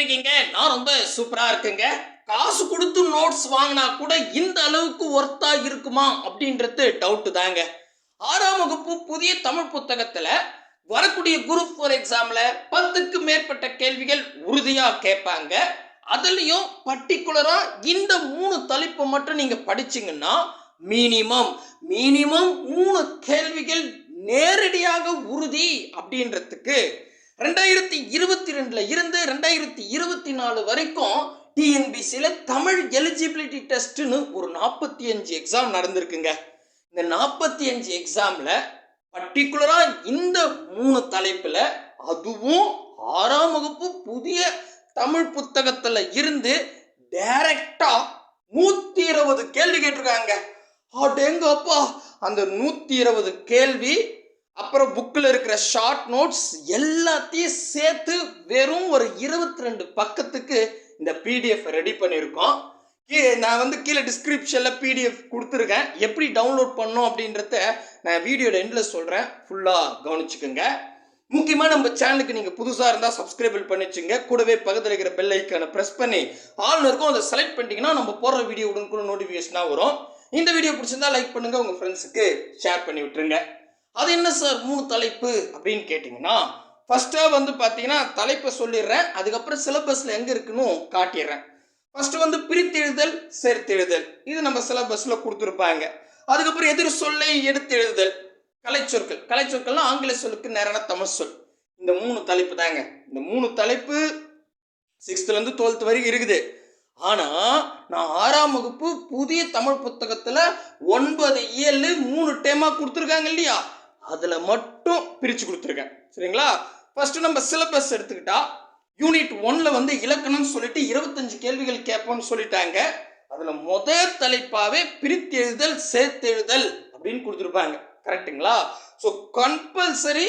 இருக்கீங்க நான் ரொம்ப சூப்பரா இருக்குங்க. காசு கொடுத்து நோட்ஸ் வாங்கினா கூட இந்த அளவுக்கு ஒர்த்தா இருக்குமா? அப்படின்றது டவுட்டு தாங்க. ஆறாம் வகுப்பு புதிய தமிழ் புத்தகத்துல வரக்கூடிய குரூப் ஃபோர் எக்ஸாம்ல பத்துக்கு மேற்பட்ட கேள்விகள் உறுதியா கேட்பாங்க. அதுலயும் பர்டிகுலரா இந்த மூணு தலைப்பு மட்டும் நீங்க படிச்சீங்கன்னா மினிமம் மினிமம் மூணு கேள்விகள் நேரடியாக உறுதி அப்படின்றதுக்கு ரெண்டாயிரத்தி இருபத்தி ரெண்டுல இருந்து ரெண்டாயிரத்தி இருபத்தி நாலு வரைக்கும் டிஎன்பிசியில் தமிழ் எலிஜிபிலிட்டி டெஸ்ட்னு ஒரு நாற்பத்தி அஞ்சு எக்ஸாம் நடந்திருக்குங்க. இந்த நாற்பத்தி அஞ்சு எக்ஸாமில் பர்டிகுலராக இந்த மூணு தலைப்பில் அதுவும் ஆறாம் வகுப்பு புதிய தமிழ் புத்தகத்தில் இருந்து டைரக்டாக நூற்றி இருபது கேள்வி கேட்டிருக்காங்க. அடேங்கப்பா! அந்த நூற்றி இருபது கேள்வி அப்புறம் புக்கில் இருக்கிற ஷார்ட் நோட்ஸ் எல்லாத்தையும் சேர்த்து வெறும் ஒரு இருபத்தி ரெண்டு பக்கத்துக்கு இந்த பிடிஎஃப் ரெடி பண்ணியிருக்கோம். கீ- நான் வந்து கீழே டிஸ்கிரிப்ஷனில் பிடிஎஃப் கொடுத்துருக்கேன். எப்படி டவுன்லோட் பண்ணோம் அப்படின்றத நான் வீடியோட எண்டில் சொல்கிறேன் ஃபுல்லாக கவனிச்சுக்கோங்க. முக்கியமாக நம்ம சேனலுக்கு நீங்கள் புதுசாக இருந்தால் சப்ஸ்கிரைபிள் பண்ணிச்சுங்க. கூடவே பக்கத்தில் இருக்கிற பெல் ஐக்கானை ப்ரெஸ் பண்ணி ஆல் இருக்கும் அதை செலக்ட் பண்ணிட்டீங்கன்னா நம்ம போடுற வீடியோ உடனுக்குள்ள நோட்டிஃபிகேஷனாக வரும். இந்த வீடியோ பிடிச்சிருந்தா லைக் பண்ணுங்கள் உங்கள் ஃப்ரெண்ட்ஸுக்கு ஷேர் பண்ணி விட்டுருங்க. அது என்ன சார்? மூணு தலைப்பு அப்படின்னு கேட்டிங்கன்னா ஃபஸ்ட்டாக வந்து பார்த்தீங்கன்னா தலைப்பை சொல்லிடுறேன். அதுக்கப்புறம் சிலபஸில் எங்கே இருக்குன்னு காட்டிடுறேன். ஃபஸ்ட்டு வந்து பிரித்தெழுதல் சேர்த்தெழுதல். இது நம்ம சிலபஸில் கொடுத்துருப்பாங்க. அதுக்கப்புறம் எதிர் சொல்லை எடுத்தெழுதல். கலைச்சொற்கள். கலைச்சொற்கள்லாம் ஆங்கில சொல்லுக்கு நேரான தமிழ் சொல். இந்த மூணு தலைப்பு தாங்க. இந்த மூணு தலைப்பு சிக்ஸ்த்துலேருந்து டுவெல்த் வரைக்கும் இருக்குது. ஆனால் நான் ஆறாம் வகுப்பு புதிய தமிழ் புத்தகத்தில் ஒன்பது ஏழு மூணு டேமாக கொடுத்துருக்காங்க இல்லையா? அதில் மட்டும் பிரித்து கொடுத்துருக்கேன். சரிங்களா? ஃபஸ்ட்டு நம்ம சிலபஸ் எடுத்துக்கிட்டா யூனிட் ஒன்ல வந்து இலக்கணம் சொல்லிட்டு இருபத்தஞ்சு கேள்விகள் கேட்போம்னு சொல்லிட்டாங்க. அதில் முதல் தலைப்பாகவே பிரித்தெழுதல் சேர்த்தெழுதல் அப்படின்னு கொடுத்துருப்பாங்க. கரெக்ட்டுங்களா ஸோ கம்பல்சரி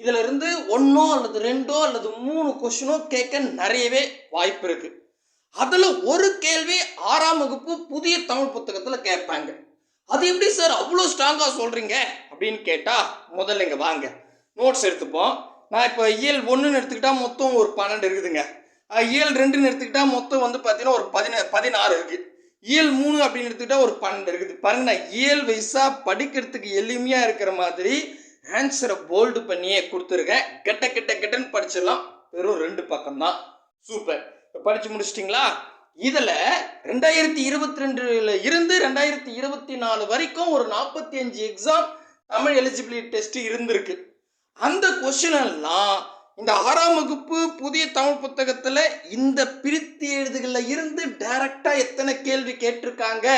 இதுல இருந்து ஒன்றோ அல்லது ரெண்டோ அல்லது மூணு கொஷினோ கேட்க நிறையவே வாய்ப்பு இருக்கு. அதில் ஒரு கேள்வி ஆறாம் வகுப்பு புதிய தமிழ் புத்தகத்தில் கேட்பாங்க. அது எப்படி சார் அவ்வளோ ஸ்ட்ராங்காக சொல்கிறீங்க அப்படின்னு கேட்டால் முதல்ல இங்கே வாங்க. நோட்ஸ் எடுத்துப்போம். நான் இப்போ இயல் ஒன்றுன்னு எடுத்துக்கிட்டால் மொத்தம் ஒரு பன்னெண்டு இருக்குதுங்க. இயல் ரெண்டுன்னு எடுத்துக்கிட்டால் மொத்தம் வந்து பார்த்தீங்கன்னா ஒரு பதின பதினாறு இருக்குது இயல் மூணு அப்படின்னு எடுத்துக்கிட்டால் ஒரு பன்னெண்டு இருக்குது. பாருங்க நான் இயல் வயசாக படிக்கிறதுக்கு எளிமையாக இருக்கிற மாதிரி ஆன்சரை போல்டு பண்ணியே கொடுத்துருக்கேன். கெட்ட கெட்ட கெட்டன்னு படிச்சிடலாம். வெறும் ரெண்டு பக்கம்தான். சூப்பர் இப்போ படித்து முடிச்சிட்டிங்களா? இதில் ரெண்டாயிரத்தி இருபத்தி ரெண்டுல இருந்து ரெண்டாயிரத்தி இருபத்தி நாலு வரைக்கும் ஒரு நாற்பத்தி அஞ்சு எக்ஸாம் தமிழ் எலிஜிபிலிட்டி டெஸ்ட் இருந்திருக்கு. அந்த கொஷின் எல்லாம் இந்த ஆறாம் வகுப்பு புதிய தமிழ் புத்தகத்தில் இந்த பிரித்து எழுதுகளில் இருந்து டைரக்டாக எத்தனை கேள்வி கேட்டிருக்காங்க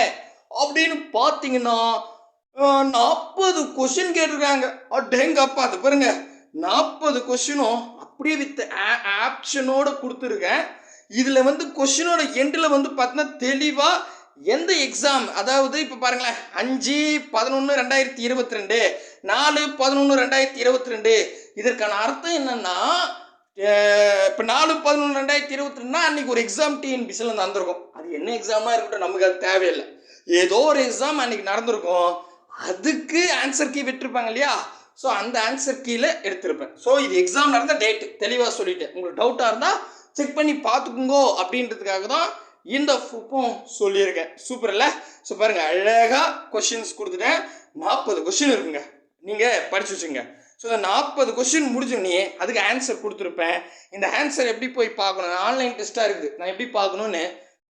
அப்படின்னு பார்த்தீங்கன்னா நாற்பது கொஷின் கேட்டிருக்காங்க. அடேங்கப்பா அது பாருங்க. நாற்பது கொஷினும் அப்படியே வித் ஆப்ஷனோட கொடுத்துருக்கேன். இதில் வந்து கொஷினோட எண்டில் வந்து பார்த்தீங்கன்னா தெளிவாக எந்த எக்ஸாம் அதாவது இப்போ பாருங்களேன் அஞ்சு பதினொன்று ரெண்டாயிரத்தி இருபத்தி ரெண்டு நாலு பதினொன்று ரெண்டாயிரத்தி இருபத்தி ரெண்டு இதற்கான அர்த்தம் என்னென்னா இப்போ நாலு பதினொன்று ரெண்டாயிரத்தி இருபத்தி ரெண்டுனா அன்றைக்கி ஒரு எக்ஸாம் டிஎன்பிசியில் வந்து வந்திருக்கும். அது என்ன எக்ஸாமாக இருக்கட்டும் நமக்கு அது தேவையில்லை. ஏதோ ஒரு எக்ஸாம் அன்னைக்கு நடந்திருக்கும். அதுக்கு ஆன்சர் கீ விட்டுருப்பாங்க இல்லையா? ஸோ அந்த ஆன்சர் கீழே எடுத்திருப்பேன். ஸோ இது எக்ஸாம் நடந்த டேட்டு தெளிவாக சொல்லிட்டேன். உங்களுக்கு டவுட்டாக இருந்தால் செக் பண்ணி பார்த்துக்குங்கோ அப்படின்றதுக்காக தான் இந்த ஃபுப்பும் சொல்லியிருக்கேன். சூப்பரில் இல்லை? ஸோ பாருங்கள் அழகாக கொஷின்ஸ் கொடுத்துட்டேன். நாற்பது கொஷின் இருக்குங்க. நீங்கள் படிச்சு வச்சுங்க ஸோ இந்த நாற்பது கொஷின் முடிஞ்சோடனே அதுக்கு ஆன்சர் கொடுத்துருப்பேன். இந்த ஆன்சர் எப்படி போய் பார்க்கணும்? ஆன்லைன் டெஸ்ட்டாக இருக்குது. நான் எப்படி பார்க்கணுன்னு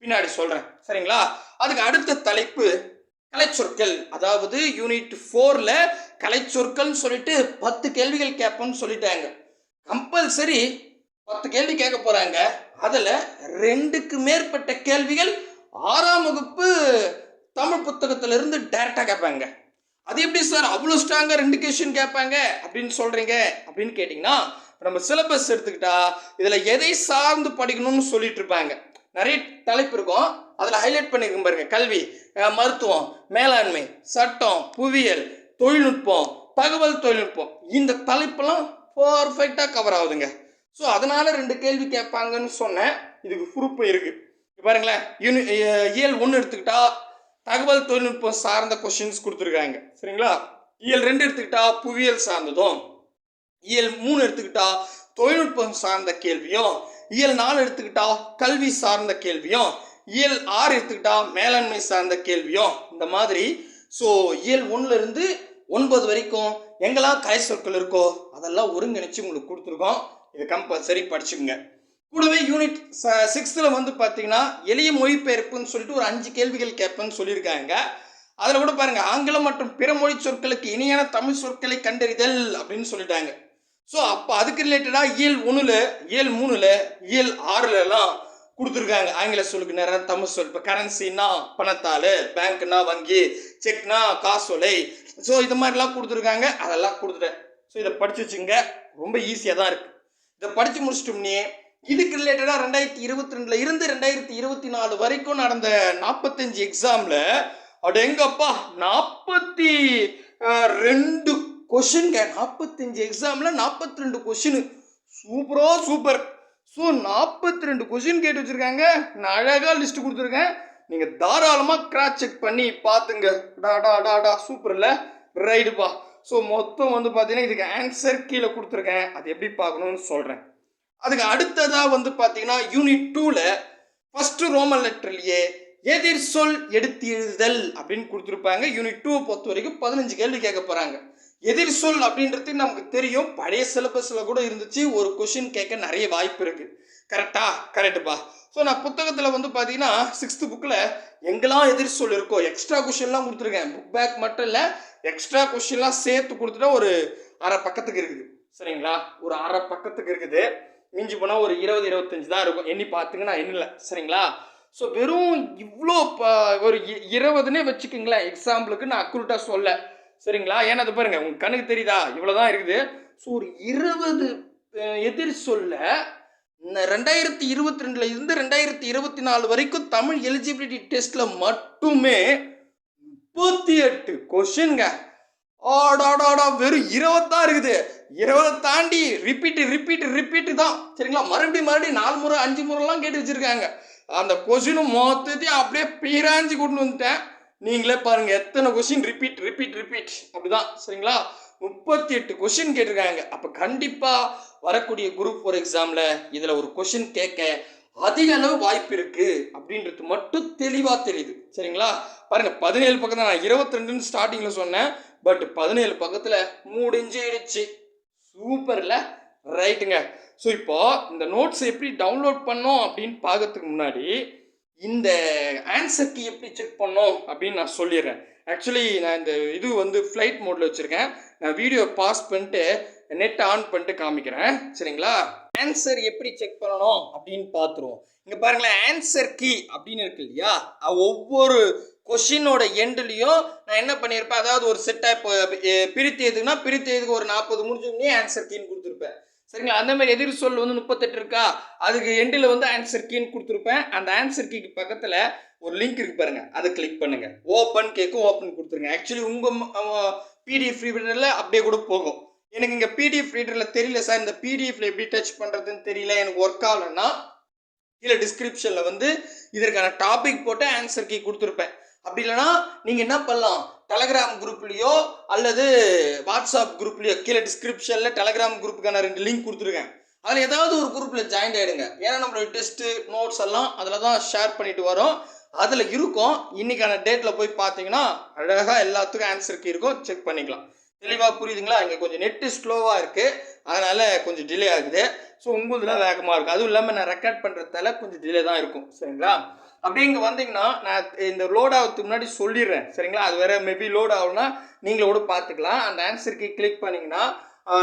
பின்னாடி சொல்கிறேன் சரிங்களா? அதுக்கு அடுத்த தலைப்பு கலைச்சொற்கள். அதாவது யூனிட் ஃபோரில் கலைச்சொற்கள்னு சொல்லிட்டு பத்து கேள்விகள் கேட்போம்னு சொல்லிட்டாங்க. கம்பல்சரி பத்து கேள்வி கேட்க போகிறாங்க அதில் ரெண்டுக்கு மேற்பட்ட கேள்விகள் ஆறாம் வகுப்பு தமிழ் புத்தகத்திலிருந்து டைரெக்டாக கேட்பாங்க. அது எப்படி சார்? அவ்வளோ ஸ்ட்ராங்காக ரெண்டு கொஷின் கேட்பாங்க அப்படின்னு சொல்கிறீங்க அப்படின்னு கேட்டிங்கன்னா நம்ம சிலபஸ் எடுத்துக்கிட்டா இதில் எதை சார்ந்து படிக்கணும்னு சொல்லிட்டு இருப்பாங்க. நிறைய தலைப்பு இருக்கும். அதில் ஹைலைட் பண்ணியிருக்கும் பாருங்க. கல்வி மருத்துவம் மேலாண்மை சட்டம் புவியியல் தொழில்நுட்பம் தகவல் தொழில்நுட்பம். இந்த தலைப்பெல்லாம் பர்ஃபெக்டாக கவர் ஆகுதுங்க. ஸோ அதனால ரெண்டு கேள்வி கேட்பாங்கன்னு சொன்னேன். இதுக்கு ப்ரூஃப் இருக்குது பாருங்களேன். யூனி இயல் ஒன்று எடுத்துக்கிட்டா தகவல் தொழில்நுட்பம் சார்ந்த கொஷின்ஸ் கொடுத்துருக்காங்க. சரிங்களா? இயல் ரெண்டு எடுத்துக்கிட்டா புவியியல் சார்ந்ததும் இயல் மூணு எடுத்துக்கிட்டா தொழில்நுட்பம் சார்ந்த கேள்வியும் இயல் நாலு எடுத்துக்கிட்டா கல்வி சார்ந்த கேள்வியும் இயல் ஆறு எடுத்துக்கிட்டா மேலாண்மை சார்ந்த கேள்வியும் இந்த மாதிரி. ஸோ இயல் ஒன்றுலேருந்து ஒன்பது வரைக்கும் எங்கெல்லாம் கலை சொற்கள் இருக்கோ அதெல்லாம் ஒருங்கிணைச்சு உங்களுக்கு கொடுத்துருக்கோம். இது கம்பல்சரி படிச்சுக்கோங்க. கூடவே யூனிட் சிக்ஸ்த்தில் வந்து பார்த்தீங்கன்னா எளிய மொழிபெயர்ப்புன்னு சொல்லிட்டு ஒரு அஞ்சு கேள்விகள் கேட்பேன்னு சொல்லியிருக்காங்க. அதில் கூட பாருங்கள் ஆங்கிலம் மற்றும் பிற மொழி சொற்களுக்கு இணையான தமிழ் சொற்களை கண்டறிதல் அப்படின்னு சொல்லிட்டாங்க. ஸோ அப்போ அதுக்கு ரிலேட்டடாக இயல் ஒன்றில் இயல் மூணில் இயல் ஆறுலலாம் எல்லாம் கொடுத்துருக்காங்க. ஆங்கில சொல்லுக்கு நேரம் தமிழ் சொல். இப்போ கரன்சின்னா பணத்தாள் பேங்க்னா வங்கி செக்னா காசோலை. ஸோ இது மாதிரிலாம் கொடுத்துருக்காங்க. அதெல்லாம் கொடுத்துட்டேன். ஸோ இதை படிச்சு வச்சுங்க ரொம்ப ஈஸியாக தான் இருக்குது இதை படித்து முடிச்சிட்டோம்னே. இதுக்கு ரிலேட்டடாக ரெண்டாயிரத்தி இருபத்தி ரெண்டுல இருந்து ரெண்டாயிரத்தி இருபத்தி நாலு வரைக்கும் நடந்த நாற்பத்தஞ்சு எக்ஸாமில் அடெங்கப்பா நாற்பத்தி ரெண்டு கொஷின்ங்க நாற்பத்தஞ்சு எக்ஸாமில் நாற்பத்தி ரெண்டு கொஷினு சூப்பரோ சூப்பர். ஸோ நாற்பத்தி ரெண்டு கொஷின் கேட்டு வச்சுருக்காங்க. நான் அழகாக லிஸ்ட் கொடுத்துருக்கேன். நீங்கள் தாராளமாக கிராஸ் செக் பண்ணி பார்த்துங்க. டாடா டாடா சூப்பர் இல்லை? ரைடுப்பா ஸோ மொத்தம் வந்து பார்த்தீங்கன்னா இதுக்கு ஆன்சர் கீழே கொடுத்துருக்கேன். அது எப்படி பார்க்கணும்னு சொல்கிறேன் அதுக்கு அடுத்ததாக வந்து பார்த்தீங்கன்னா யூனிட் டூவில் ஃபஸ்ட்டு ரோமன் லெட்டர்லேயே எதிர் சொல் எடுத்து எழுதுதல் அப்படின்னு கொடுத்துருப்பாங்க. யூனிட் டூவை பொறுத்த வரைக்கும் பதினஞ்சு கேள்வி கேட்க போகிறாங்க எதிர் சொல் அப்படின்றது நமக்கு தெரியும். பழைய சிலபஸில் கூட இருந்துச்சு. ஒரு கொஷின் கேட்க நிறைய வாய்ப்பு இருக்குது கரெக்டா கரெக்டுப்பா ஸோ நான் புத்தகத்தில் வந்து பார்த்தீங்கன்னா சிக்ஸ்த்து புக்கில் எங்கெல்லாம் எதிர் சொல் இருக்கோ எக்ஸ்ட்ரா கொஷின்லாம் கொடுத்துருக்கேன். புக் பேக் மட்டும் இல்லை எக்ஸ்ட்ரா கொஷின்லாம் சேர்த்து கொடுத்துட்டா ஒரு அரை பக்கத்துக்கு இருக்குது. சரிங்களா? ஒரு அரை பக்கத்துக்கு இருக்குது. மிஞ்சி போனால் ஒரு இருபது இருபத்தஞ்சி தான் இருக்கும். எண்ணி பார்த்துங்கன்னா எண்ணல சரிங்களா? ஸோ வெறும் இவ்வளோ ப ஒரு இ- இருபதுன்னே வச்சுக்கோங்களேன். எக்ஸாம்பிளுக்கு நான் அக்குரேட்டாக சொல்ல. சரிங்களா? ஏன்னா அது பாருங்கள் உங்கள் கண்ணுக்கு தெரியுதா? இவ்வளோ தான் இருக்குது. ஸோ ஒரு இருபது எதிர் சொல்ல ரெண்டாயிரத்தி இருபத்தி ரெண்டுல இருந்து ரெண்டாயிரத்தி இருபத்தி நாலு வரைக்கும் தமிழ் எலிஜிபிலிட்டி டெஸ்ட்ல மட்டுமே முப்பத்தி எட்டு கொஷின்ங்க ஆடாடாடா வெறும் இருபத்தான் இருக்குது. இருபதை தாண்டி ரிப்பீட் ரிப்பீட்டு ரிப்பீட்டு தான். சரிங்களா? மறுபடியும் மறுபடியும் நாலு முறை அஞ்சு முறைலாம் கேட்டு வச்சிருக்காங்க. அந்த கொஷினும் மொத்தத்தையும் அப்படியே பீராஞ்சி கொண்டு வந்துட்டேன். நீங்களே பாருங்க எத்தனை கொஷின் ரிப்பீட் ரிப்பீட் ரிப்பீட் அப்படிதான். சரிங்களா? முப்பத்தி எட்டு கொஷின் கேட்டிருக்காங்க. அப்போ கண்டிப்பாக வரக்கூடிய குரூப் ஃபோர் எக்ஸாமில் இதில் ஒரு கொஷின் கேட்க அதிக அளவு வாய்ப்பு இருக்கு அப்படின்றது மட்டும் தெளிவாக தெரியுது. சரிங்களா? பாருங்க பதினேழு பக்கத்தில் நான் இருபத்தி ரெண்டுன்னு ஸ்டார்டிங்கில் சொன்னேன். பட் பதினேழு பக்கத்தில் முடிஞ்சிடுச்சு. சூப்பரில் ரைட்டுங்க ஸோ இப்போ இந்த நோட்ஸ் எப்படி டவுன்லோட் பண்ணோம் அப்படின்னு பார்க்கறதுக்கு முன்னாடி இந்த ஆன்சர் கீ எப்படி செக் பண்ணோம் அப்படின்னு நான் சொல்லிடுறேன். ஆக்சுவலி நான் இந்த இது வந்து ஃப்ளைட் மோடில் வச்சுருக்கேன். வீடியோ பாஸ் பண்ணிட்டு நெட் ஆன் பண்ணிட்டு காமிக்கிறேன். சரிங்களா? ஆன்சர் எப்படி செக் பண்ணணும் அப்படின்னு பார்த்துருவோம். இங்கே பாருங்களேன் ஆன்சர் கீ அப்படின்னு இருக்கு இல்லையா? ஒவ்வொரு கொஷினோட எண்ட்லேயும் நான் என்ன பண்ணியிருப்பேன் அதாவது ஒரு செட்டாக இப்போ எ- பிரித்து எதுக்குன்னா பிரித்து எதுக்கு ஒரு நாற்பது முடிஞ்சோடனே ஆன்சர் கீன்னு கொடுத்துருப்பேன். சரிங்களா? அந்த மாதிரி எதிர் சொல் வந்து முப்பத்தெட்டு இருக்கா? அதுக்கு எண்டில் வந்து ஆன்சர் கீன்னு கொடுத்துருப்பேன். அந்த ஆன்சர் கீக்கு பக்கத்தில் ஒரு லிங்க் இருக்கு பாருங்க. அதை கிளிக் பண்ணுங்க. ஓப்பன் கேக்கும் ஓப்பன் கொடுத்துருங்க. ஆக்சுவலி உங்கள் பிடிஎஃப் ரீடரில் அப்படியே கூட போகும். எனக்கு இங்கே பிடிஎஃப் ரீடரில் தெரியல சார் இந்த பிடிஎஃப்ல எப்படி டச் பண்ணுறதுன்னு தெரியல. எனக்கு ஒர்க் ஆகலைன்னா கீழே டிஸ்கிரிப்ஷனில் வந்து இதற்கான டாபிக் போட்டு ஆன்சர் கீ கொடுத்துருப்பேன். அப்படி இல்லைன்னா நீங்கள் என்ன பண்ணலாம்? டெலகிராம் குரூப்லேயோ அல்லது வாட்ஸ்அப் குரூப்லேயோ கீழே டிஸ்கிரிப்ஷனில் டெலகிராம் குரூப்புக்கான ரெண்டு லிங்க் கொடுத்துருக்கேன். அதில் ஏதாவது ஒரு குரூப்பில் ஜாயின் ஆகிடுங்க ஏன்னா நம்மளோட டெஸ்ட்டு நோட்ஸ் எல்லாம் அதில் தான் ஷேர் பண்ணிட்டு வரோம். அதில் இருக்கும். இன்னைக்கான டேட்டில் போய் பார்த்தீங்கன்னா அழகாக எல்லாத்துக்கும் ஆன்சர் கீ இருக்கும். செக் பண்ணிக்கலாம். தெளிவாக புரியுதுங்களா? இங்கே கொஞ்சம் நெட்டு ஸ்லோவாக இருக்குது அதனால் கொஞ்சம் டிலே ஆகுது. ஸோ உங்களுதுலாம் வேகமாக இருக்கும் அதுவும் இல்லாமல் நான் ரெக்கார்ட் பண்ணுறதால கொஞ்சம் டிலே தான் இருக்கும். சரிங்களா? அப்படியே இங்கே வந்தீங்கன்னா நான் இந்த லோட் ஆகிறதுக்கு முன்னாடி சொல்லிடுறேன். சரிங்களா? அது வேறு மேபி லோட் ஆகும்னா நீங்களும் கூட பார்த்துக்கலாம். அந்த ஆன்சருக்கு கிளிக் பண்ணிங்கன்னா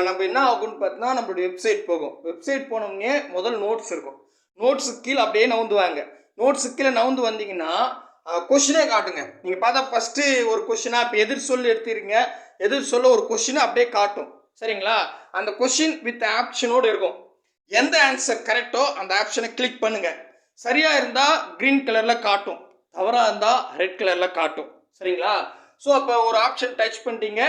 நம்ம என்ன ஆகும்னு பார்த்தீங்கன்னா நம்மளோட வெப்சைட் போகும். வெப்சைட் போனோம்னே முதல் நோட்ஸ் இருக்கும். நோட்ஸுக்கு கீழே அப்படியே நவுந்துவாங்க. நோட்ஸுக்கு கீழே நவுந்து வந்தீங்கன்னா கொஷினே காட்டுங்க. நீங்கள் பார்த்தா ஃபஸ்ட்டு ஒரு கொஷினாக இப்போ எதிர் சொல் எடுத்துருங்க. எதிர் சொல்ல ஒரு கொஷினை அப்படியே காட்டும். சரிங்களா? அந்த கொஷின் வித் ஆப்ஷனோடு இருக்கும். எந்த ஆன்சர் கரெக்டோ அந்த ஆப்ஷனை கிளிக் பண்ணுங்கள் சரியாக இருந்தால் கிரீன் கலரில் காட்டும். தவறாக இருந்தால் ரெட் கலரில் காட்டும். சரிங்களா? ஸோ அப்போ ஒரு ஆப்ஷன் டச் பண்ணிட்டீங்க.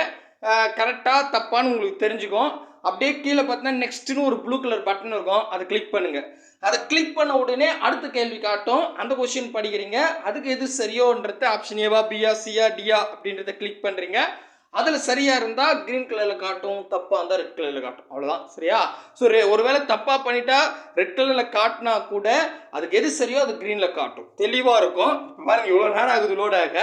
கரெக்டாக தப்பான்னு உங்களுக்கு தெரிஞ்சுக்கும். அப்படியே கீழே பார்த்தீங்கன்னா நெக்ஸ்ட்டுன்னு ஒரு ப்ளூ கலர் பட்டன் இருக்கும். அதை கிளிக் பண்ணுங்கள் அதை கிளிக் பண்ண உடனே அடுத்த கேள்வி காட்டும். அந்த கொஷின் படிக்கிறீங்க. அதுக்கு எது சரியோன்றது ஆப்ஷன் ஏவா பியா சியா டியா அப்படின்றத கிளிக் பண்ணுறீங்க அதில் சரியாக இருந்தால் க்ரீன் கலரில் காட்டும் தப்பாக இருந்தால் ரெட் கலரில் காட்டும். அவ்வளோதான் சரியா? ஸோ ஒருவேளை தப்பாக பண்ணிட்டா ரெட் கலரில் காட்டினா கூட அதுக்கு எது சரியோ அது க்ரீனில் காட்டும். தெளிவாக இருக்கும். பாருங்க இவ்வளோ நேரம் ஆகுது லோடாக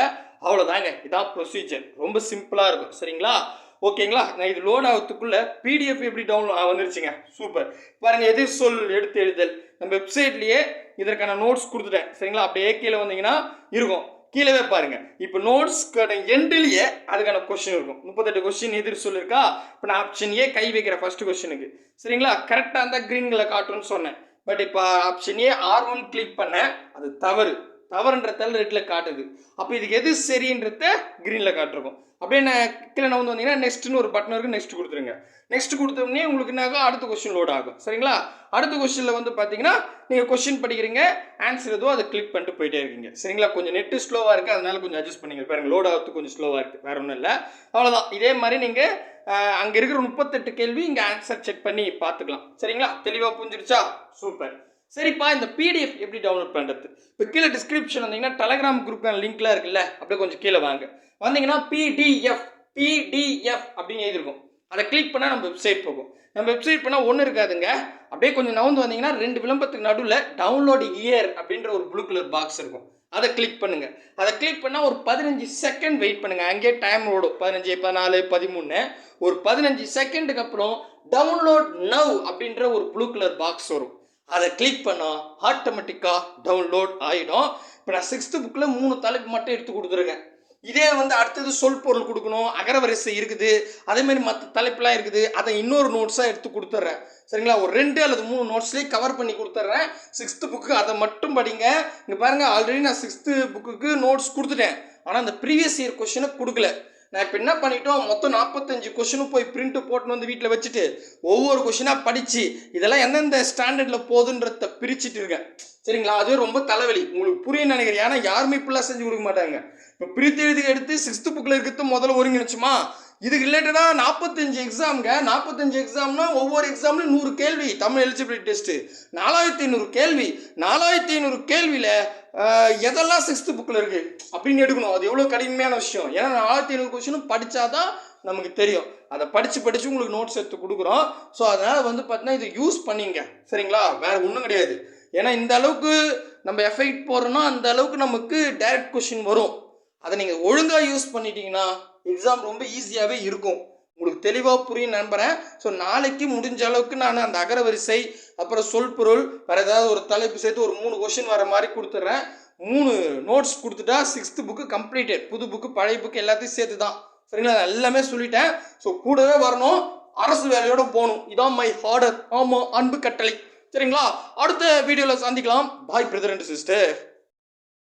அவ்வளோதாங்க இதான் ப்ரொசீஜர் ரொம்ப சிம்பிளாக இருக்கும். சரிங்களா? ஓகேங்களா? நான் இது லோட் ஆகிறதுக்குள்ளே பிடிஎஃப் எப்படி டவுன்லோட் வந்துருச்சுங்க. சூப்பர் பாருங்கள் எதிர் சொல் எடுத்து எழுதல். நம்ம வெப்சைட்லேயே இதற்கான நோட்ஸ் கொடுத்துட்டேன். சரிங்களா? அப்படியே கீழே வந்தீங்கன்னா இருக்கும். கீழவே பாருங்க. இப்போ நோட்ஸ்க்கான எண்டிலேயே அதுக்கான கொஸ்டின் இருக்கும். முப்பத்தெட்டு கொஸ்டின் எதிர் சொல்லியிருக்கா இப்போ நான் ஆப்ஷன் ஏ கை வைக்கிறேன் ஃபர்ஸ்ட் கொஸ்டினுக்கு சரிங்களா? கரெக்டாக இருந்தால் க்ரீன்ல காட்டும்னு சொன்னேன். பட் இப்போ option A R one click பண்ணேன். அது தவறு. தவறுன்றதால ரெட்டில் காட்டுது. அப்போ இதுக்கு எது சரின்றத க்ரீனில் காட்டிருக்கும். அப்படியே நான் கீழே நான் வந்து வந்தீங்கன்னா நெக்ஸ்ட்னு ஒரு பட்டன் இருக்குது நெக்ஸ்ட் கொடுத்துருங்க. நெக்ஸ்ட் கொடுத்தோம்னே உங்களுக்கு என்னாகும்? அடுத்த கொஸ்டின் லோட் ஆகும். சரிங்களா? அடுத்த கொஸ்டினில் வந்து பார்த்தீங்கன்னா நீங்கள் கொஸ்டின் படிக்கிறீங்க ஆன்சர் எதுவோ அதை கிளிக் பண்ணிட்டு போயிட்டே இருக்கீங்க. சரிங்களா? கொஞ்சம் நெட்டு ஸ்லோவாக இருக்குது அதனால கொஞ்சம் அட்ஜஸ்ட் பண்ணிங்க. பாருங்கள் லோட் ஆகிறது கொஞ்சம் ஸ்லோவாக இருக்குது வேறு ஒன்றும் இல்லை. அவ்வளோதான் இதே மாதிரி நீங்கள் அங்கே இருக்கிற முப்பத்தெட்டு கேள்வி இங்கே ஆன்சர் செக் பண்ணி பார்த்துக்கலாம். சரிங்களா? தெளிவாக புரிஞ்சிருச்சா? சூப்பர். சரிப்பா இந்த பிடிஎஃப் எப்படி டவுன்லோட் பண்ணுறது இப்போ கீழே டிஸ்கிரிப்ஷன் வந்தீங்கன்னா டெலகிராம் குரூப்க்கான லிங்க்லாம் இருக்குல்ல அப்படியே கொஞ்சம் கீழே வாங்க. வந்தீங்கன்னா பிடிஎஃப் பிடிஎஃப் அப்படின்னு எழுதிருக்கும். அதை கிளிக் பண்ணால் நம்ம வெப்சைட் போகும். நம்ம வெப்சைட் பண்ணால் ஒன்றும் இருக்காதுங்க. அப்படியே கொஞ்சம் நவுந்து வந்தீங்கன்னா ரெண்டு விளம்பரத்துக்கு நடுவில் டவுன்லோடு இயர் அப்படின்ற ஒரு ப்ளூ கலர் பாக்ஸ் இருக்கும். அதை கிளிக் பண்ணுங்க. அதை கிளிக் பண்ணால் ஒரு பதினஞ்சு செகண்ட் வெயிட் பண்ணுங்க. அங்கேயே டைம் ஓடும். பதினஞ்சு பதினாலு பதிமூணு. ஒரு பதினஞ்சு செகண்டுக்கு அப்புறம் டவுன்லோட் நவ் அப்படின்ற ஒரு ப்ளூ கலர் பாக்ஸ் வரும். அதை கிளிக் பண்ணால் ஆட்டோமேட்டிக்காக டவுன்லோட் ஆகிடும் இப்போ நான் சிக்ஸ்த்து புக்கில் மூணு தலைப்பு மட்டும் எடுத்து கொடுத்துருக்கேன் இதே வந்து அடுத்தது சொல் பொருள் கொடுக்கணும். அகரவரிசை இருக்குது. அதேமாரி மற்ற தலைப்புலாம் இருக்குது. அதை இன்னொரு நோட்ஸாக எடுத்து கொடுத்துட்றேன் சரிங்களா? ஒரு ரெண்டு அல்லது மூணு நோட்ஸ்லேயே கவர் பண்ணி கொடுத்துட்றேன் சிக்ஸ்த்து புக்கு அதை மட்டும் படிங்க. இங்கே பாருங்கள் ஆல்ரெடி நான் சிக்ஸ்த்து புக்குக்கு நோட்ஸ் கொடுத்துட்டேன். ஆனால் அந்த ப்ரீவியஸ் இயர் கொஷினை கொடுக்கல. நான் இப்போ என்ன பண்ணிட்டோம் மொத்தம் நாற்பத்தஞ்சு கொஷினும் போய் பிரிண்ட் போட்டுன்னு வந்து வீட்டில் வச்சுட்டு ஒவ்வொரு கொஷினாக படித்து இதெல்லாம் எந்தெந்த ஸ்டாண்டர்டில் போகுதுன்றத பிரிச்சுட்டு இருக்கேன். சரிங்களா? அதுவே ரொம்ப தலைவலி. உங்களுக்கு புரியும் நினைக்கிறேன் ஏன்னா யாருமே இப்படிலாம் செஞ்சு கொடுக்க மாட்டாங்க. இப்போ பிரித்து எழுதி எடுத்து சிக்ஸ்த்து புக்கில் இருக்கிறது முதல்ல ஒருங்கிணைச்சுமா? இதுக்கு ரிலேட்டடாக நாற்பத்தஞ்சு எக்ஸாம்ங்க நாற்பத்தஞ்சு எக்ஸாம்னா ஒவ்வொரு எக்ஸாம்லையும் நூறு கேள்வி. தமிழ் எலிஜிபிலிட்டி டெஸ்ட்டு நாலாயிரத்தி ஐநூறு கேள்வி. நாலாயிரத்தி ஐநூறு கேள்வியில் எதெல்லாம் சிக்ஸ்த்து புக்கில் இருக்குது அப்படின்னு எடுக்கணும். அது எவ்வளோ கடினமான விஷயம். ஏன்னா நாலாயிரத்தி ஐநூறு கொஸ்டினும் படித்தாதான் நமக்கு தெரியும். அதை படித்து படித்து உங்களுக்கு நோட்ஸ் எடுத்து கொடுக்குறோம். ஸோ அதனால் வந்து பார்த்தீங்கன்னா இதை யூஸ் பண்ணிங்க. சரிங்களா? வேறு ஒன்றும் கிடையாது. ஏன்னா இந்த அளவுக்கு நம்ம எஃபெக்ட் போடுறோன்னா அந்த அளவுக்கு நமக்கு டைரக்ட் கொஷின் வரும். அதை நீங்கள் ஒழுங்காக யூஸ் பண்ணிட்டீங்கன்னா எக்ஸாம் ரொம்ப ஈஸியாகவே இருக்கும். உங்களுக்கு தெளிவாக புரியும் நண்பறேன் ஸோ நாளைக்கு முடிஞ்ச அளவுக்கு நான் அந்த அகரவரிசை அப்புறம் சொல் பொருள் வேறு ஏதாவது ஒரு தலைப்பு சேர்த்து ஒரு மூணு கொஷின் வர மாதிரி கொடுத்துட்றேன் மூணு நோட்ஸ் கொடுத்துட்டா சிக்ஸ்த்து புக்கு கம்ப்ளீட்டட் புது புக்கு பழைய புக்கு எல்லாத்தையும் சேர்த்து தான் சரிங்களா? நான் எல்லாமே சொல்லிட்டேன். ஸோ கூடவே வரணும். அரசு வேலையோட போகணும். இதான் மை ஆர்டர் ஆமாம் அன்பு கட்டளை. சரிங்களா? அடுத்த வீடியோவில் சந்திக்கலாம். பாய் பிரதர் அண்ட் சிஸ்டர்